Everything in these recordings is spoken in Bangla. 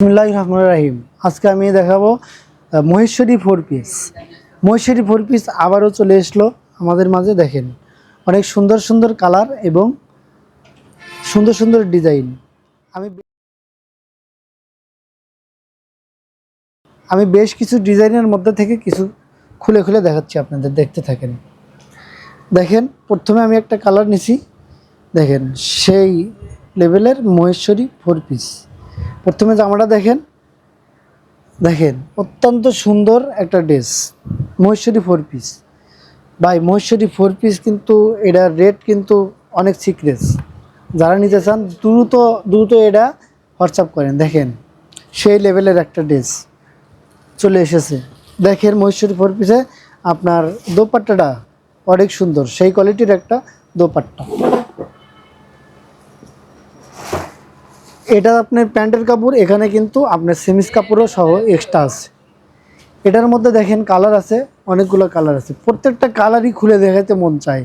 বিসমুল্লাহ রহমান রাহিম। আজকে আমি দেখাবো Maheshwari four piece Maheshwari four piece আবারও চলে আসলো আমাদের মাঝে, দেখেন। অনেক সুন্দর সুন্দর কালার এবং সুন্দর সুন্দর ডিজাইন আমি আমি বেশ কিছু ডিজাইনের মধ্যে থেকে কিছু খুলে খুলে দেখাচ্ছি আপনাদের, দেখতে থাকেন। দেখেন, প্রথমে আমি একটা কালার নিছি। দেখেন, সেই লেভেলের মহেশ্বরী ফোর পিস প্রথমে জামাটা দেখেন। দেখেন, অত্যন্ত সুন্দর একটা ড্রেস, মহেশ্বরী ফোর পিস ভাই, মহেশ্বরী ফোর পিস কিন্তু এটার রেট কিন্তু অনেক সিক্রেস যারা নিতে চান, দ্রুত দ্রুত এটা হোয়াটসঅ্যাপ করেন। দেখেন, সেই লেভেলের একটা ড্রেস চলে এসেছে। দেখেন মহেশ্বরী ফোর পিসে আপনার দোপাট্টাটা অনেক সুন্দর, সেই কোয়ালিটির একটা দোপাট্টা। এটা আপনার প্যান্টের কাপড়, এখানে কিন্তু আপনার সেমিস কাপড়ও সহ এক্সট্রা আছে। এটার মধ্যে দেখেন কালার আছে, অনেকগুলো কালার আছে। প্রত্যেকটা কালারই খুলে দেখাতে মন চায়।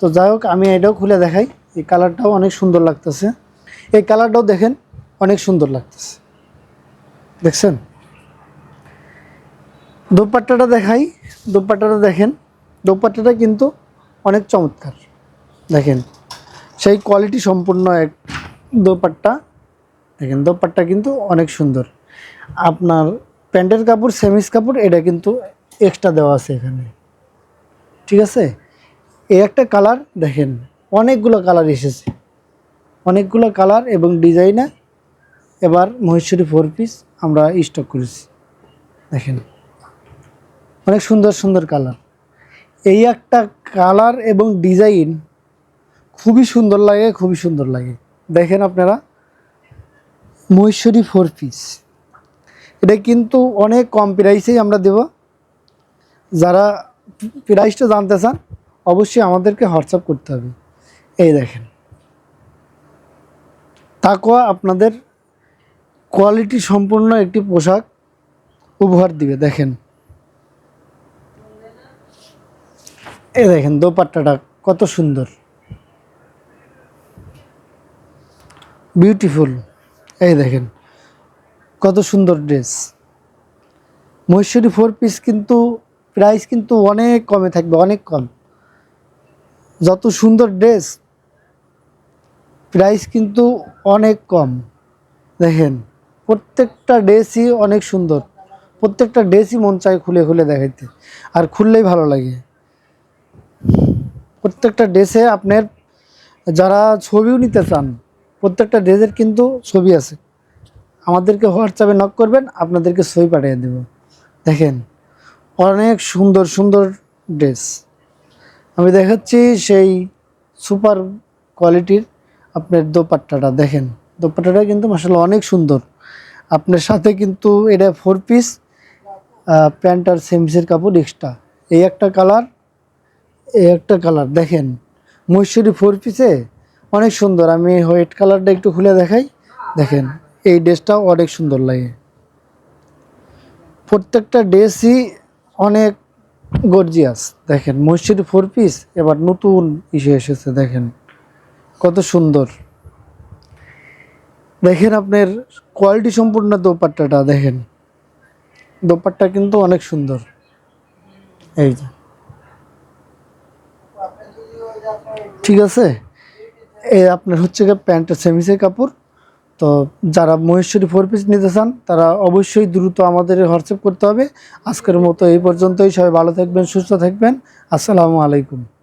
তো যাই হোক, আমি এটাও খুলে দেখাই। এই কালারটাও অনেক সুন্দর লাগতেছে। এই কালারটাও দেখেন, অনেক সুন্দর লাগতেছে। দেখছেন? দোপাট্টাটা দেখাই। দোপাট্টাটা দেখেন, দোপাট্টাটা কিন্তু অনেক চমৎকার। দেখেন, সেই কোয়ালিটি সম্পূর্ণ এক দোপাট্টা। দেখেন, দোপাট্টা কিন্তু অনেক সুন্দর। আপনার প্যান্টের কাপড় সেমিস কাপড়, এটা কিন্তু এক্সট্রা দেওয়া আছে এখানে। ঠিক আছে? এই একটা কালার দেখেন, অনেকগুলো কালার এসেছে। অনেকগুলো কালার এবং ডিজাইনে এবার মহেশ্বরী ফোর পিস আমরা স্টক করেছি। দেখেন, অনেক সুন্দর সুন্দর কালার। এই একটা কালার এবং ডিজাইন খুবই সুন্দর লাগে, খুবই সুন্দর লাগে। দেখেন আপনারা মহেশ্বরী ফোর পিস এটা কিন্তু অনেক কম প্রাইসেই আমরা দেব। যারা প্রাইসটা জানতে চান, অবশ্যই আমাদেরকে হোয়াটসঅ্যাপ করতে হবে। এই দেখেন। তাকোয়া আপনাদের কোয়ালিটি সম্পূর্ণ একটি পোশাক উপহার দিবে, দেখেন। এই দেখেন, দোপাট্টাটা কত সুন্দর। বিউটিফুল এই দেখেন, কত সুন্দর ড্রেস মহেশ্বরী ফোর পিস কিন্তু প্রাইস কিন্তু অনেক কমে থাকবে, অনেক কম। যত সুন্দর ড্রেস প্রাইস কিন্তু অনেক কম। দেখেন, প্রত্যেকটা ড্রেসই অনেক সুন্দর। প্রত্যেকটা ড্রেসই মন চায় খুলে খুলে দেখাইতে, আর খুললেই ভালো লাগে। প্রত্যেকটা ড্রেসে আপনার যারা ছবিও নিতে চান প্রত্যেকটা ড্রেসের কিন্তু ছবি আছে। আমাদেরকে হোয়াটসঅ্যাপে নক করবেন, আপনাদেরকে ছবি পাঠিয়ে দেব। দেখেন, অনেক সুন্দর সুন্দর ড্রেস। আমি দেখাচ্ছি সেই সুপার কোয়ালিটির আপনার দোপাট্টাটা। দেখেন, দোপাট্টাটা কিন্তু মাসাল্লাহ অনেক সুন্দর। আপনার সাথে কিন্তু এটা ফোর পিস প্যান্ট আর সেমসের কাপড় এক্সট্রা এই একটা কালার এই একটা কালার দেখেন মৈশ্বরী ফোর পিসে অনেক সুন্দর। আমি হোয়াইট কালারটা একটু খুলে দেখাই। দেখেন, এই ড্রেসটাও অনেক সুন্দর লাগে। প্রত্যেকটা ড্রেসই অনেক গর্জিয়াস দেখেন মৈশ্বরী ফোর পিস এবার নতুন ইসে এসেছে, দেখেন। কত সুন্দর। দেখেন আপনার কোয়ালিটি সম্পূর্ণ দোপাট্টাটা, দেখেন। দোপাট্টা কিন্তু অনেক সুন্দর। এই যে। ঠিক আছে? এই আপনার হচ্ছে গিয়ে প্যান্টের সেমিসের কাপড়। তো যারা মহেশ্বরী ফোর পিস নিতে চান, তারা অবশ্যই দ্রুত আমাদের হোয়াটসঅ্যাপ করতে হবে। আজকের মতো এই পর্যন্তই। সবাই ভালো থাকবেন, সুস্থ থাকবেন। আসসালামু আলাইকুম।